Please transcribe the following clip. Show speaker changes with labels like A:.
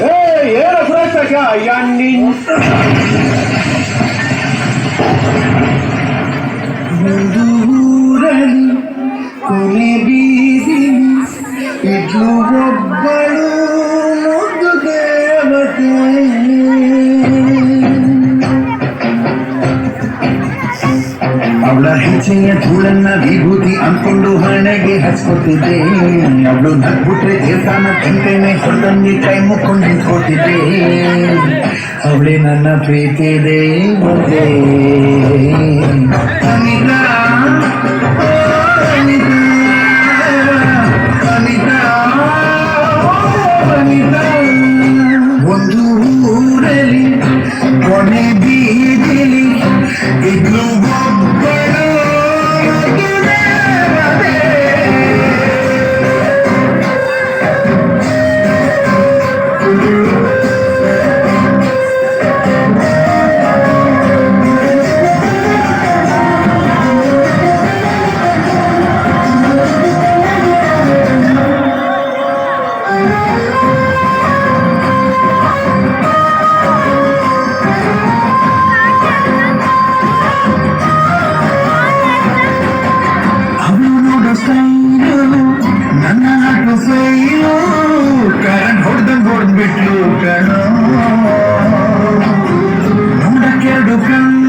A: Eurofractaca, Yannin. Munduren, Kuni Bidin, Idlu Robba. ಅವಳ ಹೆಚ್ಚೆಯ ಧೂಳನ್ನ ವಿಭೂತಿ ಅಂದ್ಕೊಂಡು ಹಣೆಗೆ ಹಚ್ಕೊತಿದ್ದೆ. ಅವಳು ನಗ್ಬಿಟ್ರೆ ದೇವಸ್ಥಾನ ಕಂಟೇನೆ ಹೊಲದಲ್ಲಿ ಕೈ ಮುಕ್ಕೊಂಡು ನಿಂತ್ಕೊತಿದ್ದೆ. ಅವಳೇ ನನ್ನ ಪ್ರೀತಿ ದೇವತೆ ಸೈರು ನನ್ನ ನಾಟು ಸೈರು ಕರಣ್ ಹೊಡೆದಂಗ್ ಹೊಡೆದ್ಬಿಟ್ಲು ಕಣ. ನೋಡಕ್ಕೆರಡು ಕಣ್ಣು